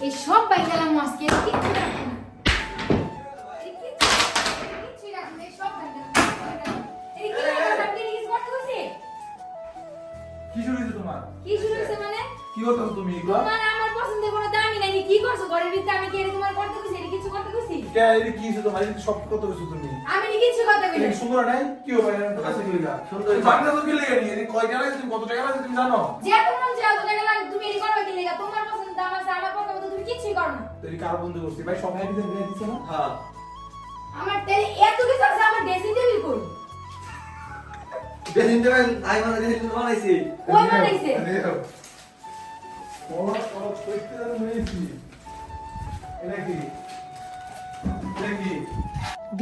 এই সব বাই গেলাম কিচ্ছু রাখব না এই কিচ্ছু- কিচ্ছুই রাখব না, এই সব বাই গেলাম, সব বাই গেলাম। এই কি রাখব? আমি কি রিলিজ করতে বসি? কি শুরু হয়েছে তোমার কি শুরু হয়েছে মানে? কি করছ তুমি এগুলো তোমার আমার পছন্দের কোনো দামই নাই, কি করছ ঘরের ভিতরে? আমি কি এটা তোমার করতে কইছি? এটা কিছু করতে কইছি? কে এটা কি হয়েছে তোমার সব তুমি আমি কিছু করতে। এটা সুন্দর নাই কি হবে এটা কাছে গেলি সুন্দর। তো কয় টাকা লাগছে তুমি কত টাকা লাগছে তুমি জানো যে তোমার যে এত টাকা লাগে, তুমি এটা করবে কি লিগা? তোমার পছন্দের দাম আছে, আমার পছন্দ মতো কিছুই করো বন্ধু করছি? ভাই সব দিতে দিয়ে দিছ না? হ্যাঁ। আমার তেল এত কিছু আছে, আমার ড্রেসিং টেবিল কই? ড্রেসিং টেবিল আই মানে ড্রেসিং টেবিল বানাইছি। কই বানাইছে? ওরা ওরা কইতে মেয়েছি এটা কি? এটা কি?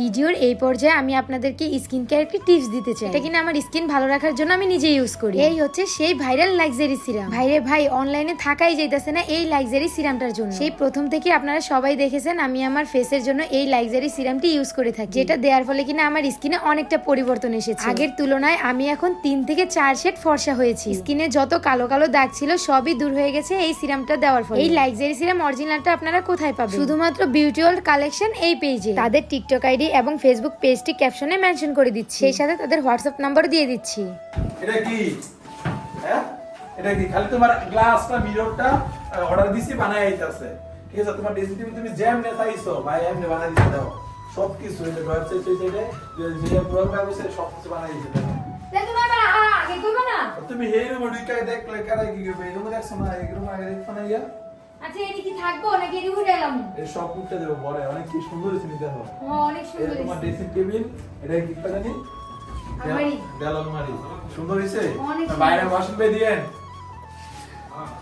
ভিডিওর এই পর্যায়ে আমি আপনাদেরকে স্কিন কেয়ার একটি টিপস দিতে চাই। এটা কিনা আমার স্কিন ভালো রাখার জন্য আমি নিজে ইউজ করি। এই হচ্ছে সেই ভাইরাল লাক্সারি সিরাম ভাইরে ভাই অনলাইনে থাকাই যাইতেছে না এই লাক্সারি সিরামটার জন্য। সেই প্রথম থেকে আপনারা সবাই দেখেছেন আমি আমার ফেসের জন্য এই লাক্সারি সিরামটি ইউজ করে থাকি। যেটা দেওয়ার ফলে কিনা আমার স্কিনে অনেকটা পরিবর্তন এসেছে। আগের তুলনায় আমি এখন তিন থেকে চার শেড ফর্সা হয়েছি। স্কিনে যত কালো কালো দাগ ছিল সবই দূর হয়ে গেছে এই সিরামটা দেওয়ার ফলে। এই লাক্সারি সিরাম অরিজিনালটা আপনারা কোথায় পাবেন? শুধুমাত্র বিউটি ওয়ার্ল্ড কালেকশন এই পেজে তাদের টিকটক আইডি এবং ফেসবুক পেজটি ক্যাপশনে মেনশন করে দিচ্ছি। সেই সাথে তাদের হোয়াটসঅ্যাপ নাম্বার দিয়ে দিচ্ছি। এটা কি? হ্যাঁ? এটা কি? খালি তোমার গ্লাসটা মিররটা অর্ডার দিছি বানাই আইতাছে। ঠিক আছে তোমার ড্রেসিং টেবিল তুমি জ্যাম নে চাইছো ভাই এমনি বানাই দিতে দাও। সব কিছু এই যে ওয়েবসাইট সাইটে যে প্রোগ্রাম আছে সব কিছু বানাই দিতে দাও। তুমি না? হেই রুম ঢুকাই দেখলে কারা কি করবে? এই রুমে দেখছ না? এই রুমে আগে দেখছ না ইয়া? আচ্ছা এটি কি থাকব নাকি এটি উঠে এলাম? এই সব উঠতে দেবো পরে অনেক কি সুন্দর হয়েছে নিতে হবে। ও অনেক এটা সুন্দর তোমার ড্রেসিং টেবিল এটা কি জানি? আলমারি। দেয়াল আলমারি। সুন্দর হয়েছে? বাইরে ওয়াশিং পে দিয়েন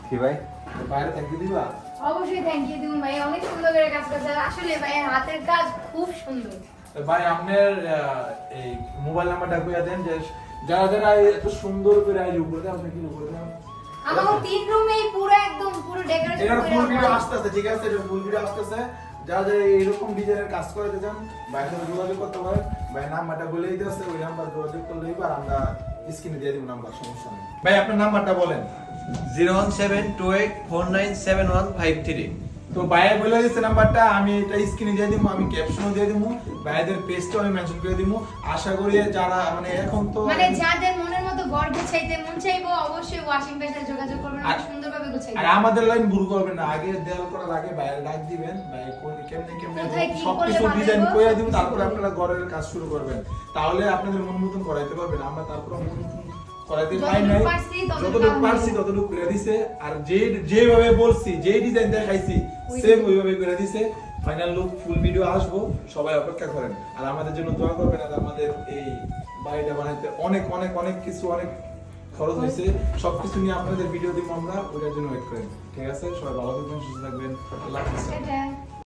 কি ভাই? বাইরে থাকতে দিবা? অবশ্যই থ্যাংক ইউ তুমি ভাই অনেক সুন্দর করে কাজ করছে। আসলে ভাই হাতের কাজ খুব সুন্দর। ভাই আপনার আহ, এই মোবাইল নাম্বারটা কইয়া দেন যে যারা যারা এত সুন্দর করে উপরে দেন আপনি কি উপরে দেন আমার তিন রুমে পুরো একদম পুরো ডেকোরেশন এটা ফুল ভিডিও ঠিক আছে? এটা ফুল ভিডিও যারা যারা এরকম ডিজাইনের কাজ করতে চান ভাইয়ের সাথে যোগাযোগ করতে পারেন। ভাই নাম্বারটা বলেই আছে ওই নাম্বার যোগাযোগ করলে এবার আমরা স্ক্রিনে দিয়ে দিব নাম্বার সমস্যা নেই। ভাই আপনার নাম্বারটা বলেন। Zero one seven two eight four nine seven one five three. তো ভাইয়া বলে দিচ্ছে নাম্বারটা আমি এটা স্ক্রিনে দিয়ে দিব আমি ক্যাপশনও দিয়ে দিব ভাইয়াদের পেজটাও আমি মেনশন করে দিব আশা করি যারা মানে এখন তো মানে যাদের মনের মতো ঘর গুছাইতে মন চাইব অবশ্যই ওয়াশিং মেশিনে যোগাযোগ করবেন আর- সুন্দরভাবে গুছাইবে আর আমাদের লাইন ভুল করবেন না আগে দেয়াল করার আগে বাইরে ডাক দিবেন ভাই কোন কেমনে কেমনে কোথায় কি সবকিছু করলে ভালো ডিজাইন? করে দিব তারপরে আপনারা ঘরের কাজ শুরু করবেন। তাহলে আপনাদের মন মতন করাইতে পারবেন আমরা তারপরে মন মতন করাইতে পারি নাই যতটুকু পারছি ততটুকু করে দিছে। আর যে যেভাবে বলছি যেই ডিজাইন দেখাইছি সেম ওইভাবে করে দিছে। ফাইনাল লুক ফুল ভিডিও আসব সবাই অপেক্ষা করেন। আর আমাদের জন্য দোয়া করবেন আর আমাদের এই বাড়িটা বানাইতে অনেক অনেক অনেক কিছু অনেক খরচ হয়েছে। সবকিছু নিয়ে আপনাদের ভিডিও দিব আমরা ওটার জন্য ওয়েট করেন। ঠিক আছে? সবাই ভালো থাকবেন সুস্থ থাকবেন। আল্লাহ হাফেজ।